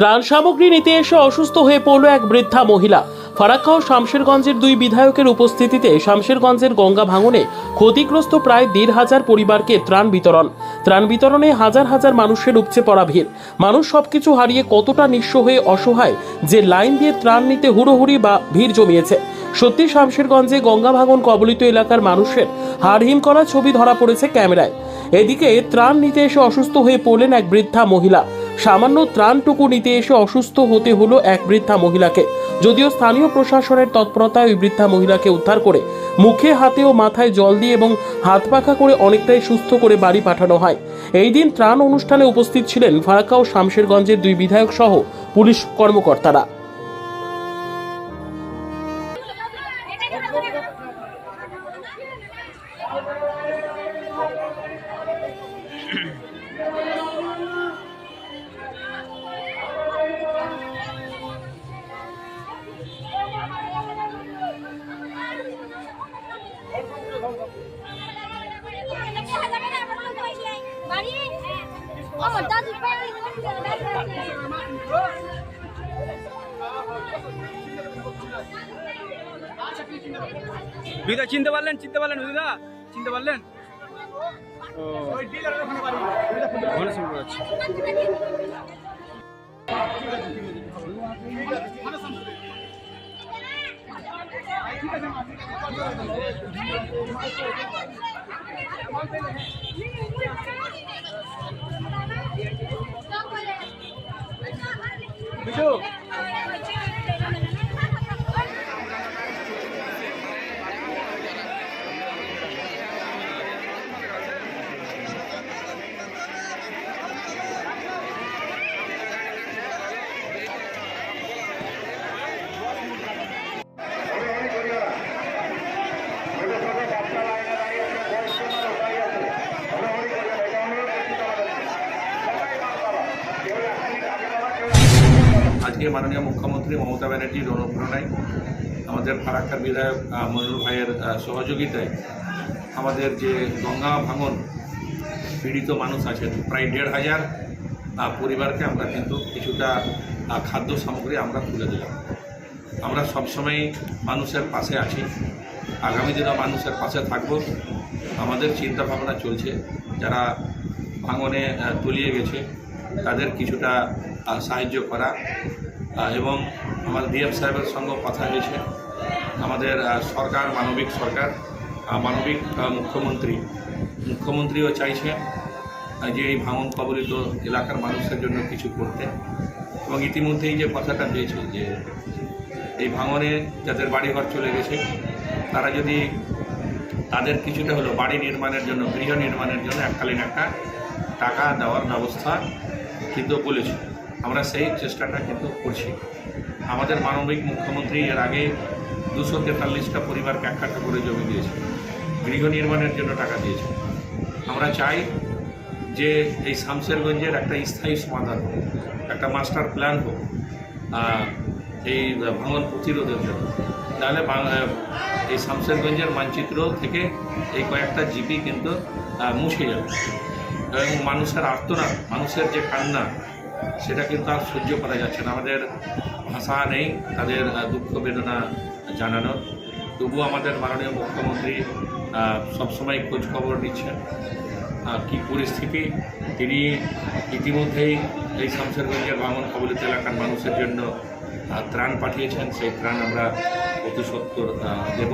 ত্রাণ সামগ্রী নিতে এসে অসুস্থ হয়ে পড়ল এক বৃদ্ধা মহিলা। ফারাক্কা ও শামশেরগঞ্জের দুই বিধায়কের উপস্থিতিতে শামশেরগঞ্জের গঙ্গা ভাঙনে ক্ষতিগ্রস্ত প্রায় দেড় হাজার পরিবারকে ত্রাণ বিতরণ। ত্রাণ বিতরণে হাজার হাজার মানুষের উপচে পড়া ভিড়। মানুষ সবকিছু হারিয়ে কতটা নিঃস্ব হয়ে অসহায়, যে লাইন দিয়ে ত্রাণ নিতে হুড়োহুড়ি বা ভিড় জমিয়েছে। সত্যি শামশেরগঞ্জে গঙ্গা ভাঙন কবলিত এলাকার মানুষের হাড়হিম করা ছবি ধরা পড়েছে ক্যামেরায়। এদিকে ত্রাণ নিতে এসে অসুস্থ হয়ে পড়লেন এক বৃদ্ধা মহিলা। সামান্য ত্রাণটুকু নিতে এসে অসুস্থ হতে হলো এক বৃদ্ধা মহিলাকে। যদিও স্থানীয় প্রশাসনের তৎপরতায় ওই বৃদ্ধা মহিলাকে উদ্ধার করে মুখে, হাতে ও মাথায় জল দিয়ে এবং হাত পাখা করে অনেকটাই সুস্থ করে বাড়ি পাঠানো হয়। এই দিন ত্রাণ অনুষ্ঠানে উপস্থিত ছিলেন ফারাক্কা ও শামশেরগঞ্জের দুই বিধায়ক সহ পুলিশ কর্মকর্তারা। আমার দাদু দিদা চিনতে পারলেন? চিনতে পারলেন দিদা চিনতে পারলেন? ও। গণেশপুর আচ্ছা 그죠? আজকে মাননীয় মুখ্যমন্ত্রী মমতা ব্যানার্জির অনুপ্রেরণায় আমাদের ফারাক্কার বিধায়ক মনিরুল ভাইয়ের সহযোগিতায় আমাদের যে গঙ্গা ভাঙন, পীড়িত মানুষ আছেন, প্রায় দেড় হাজার পরিবারকে আমরা কিন্তু কিছুটা খাদ্য সামগ্রী আমরা তুলে দিলাম। আমরা সবসময় মানুষের পাশে আছি। আগামী দিনে মানুষের পাশে থাকব। আমাদের চিন্তা ভাবনা চলছে। যারা ভাঙনে তলিয়ে গেছে, তাদের কিছুটা সাহায্য করা। এবং আমার ডিএম সাহেবের সঙ্গে কথা হয়েছে। আমাদের সরকার, মানবিক সরকার মানবিক মুখ্যমন্ত্রী। মুখ্যমন্ত্রীও চাইছে যে এই ভাঙন কবলিত এলাকার মানুষের জন্য কিছু করতে। এবং ইতিমধ্যেই যে কথাটা পেয়েছে যে এই ভাঙনে যাদের বাড়িঘর চলে গেছে, তারা যদি তাদের কিছুটা হলো বাড়ি নির্মাণের জন্য, গৃহ নির্মাণের জন্য এককালীন একটা টাকা দেওয়ার ব্যবস্থা কিন্তু বলেছে। আমরা সেই চেষ্টাটা কিন্তু করছি। আমাদের মানবিক মুখ্যমন্ত্রী এর আগে দুশো তেতাল্লিশটা পরিবারকে এক কাঠা করে জমি দিয়েছে। গৃহ নির্মাণের জন্য টাকা দিয়েছে। আমরা চাই যে এই শামশেরগঞ্জের একটা স্থায়ী সমাধান হোক, একটা মাস্টার প্ল্যান হোক এই ভাঙন প্রতিরোধের জন্য। তাহলে এই শামশেরগঞ্জের মানচিত্র থেকে এই কয়েকটা জিপি কিন্তু মুছে যাবে। এবং মানুষের আর্তনাদ, মানুষের যে কান্না সেটা কিন্তু আর সহ্য করা যাচ্ছে না। আমাদের ভাষা নেই, তাদের দুঃখ বেদনা জানানোর। তবু আমাদের মাননীয় মুখ্যমন্ত্রী সবসময় খোঁজখবর নিচ্ছেন। কি পরিস্থিতি? তিনি ইতিমধ্যেই এই শামশেরগঞ্জের ভাঙন কবলিত এলাকার মানুষের জন্য ত্রাণ পাঠিয়েছেন। সেই ত্রাণ আমরা অতি সত্তর দেব।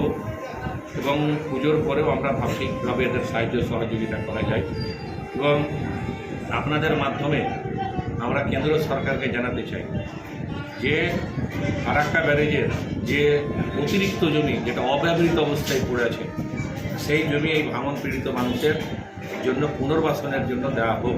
এবং পুজোর পরেও আমরা ভাবছি কীভাবে এদের সাহায্য সহযোগিতা করা যায়। এবং আপনাদের মাধ্যমে আমরা কেন্দ্র সরকারকে জানাতে চাই যে ফারাক্কা ব্যারেজের যে অতিরিক্ত জমি যেটা অব্যবহৃত অবস্থায় পড়ে আছে, সেই জমি এই ভাঙন পীড়িত মানুষের জন্য পুনর্বাসনের জন্য দেওয়া হোক।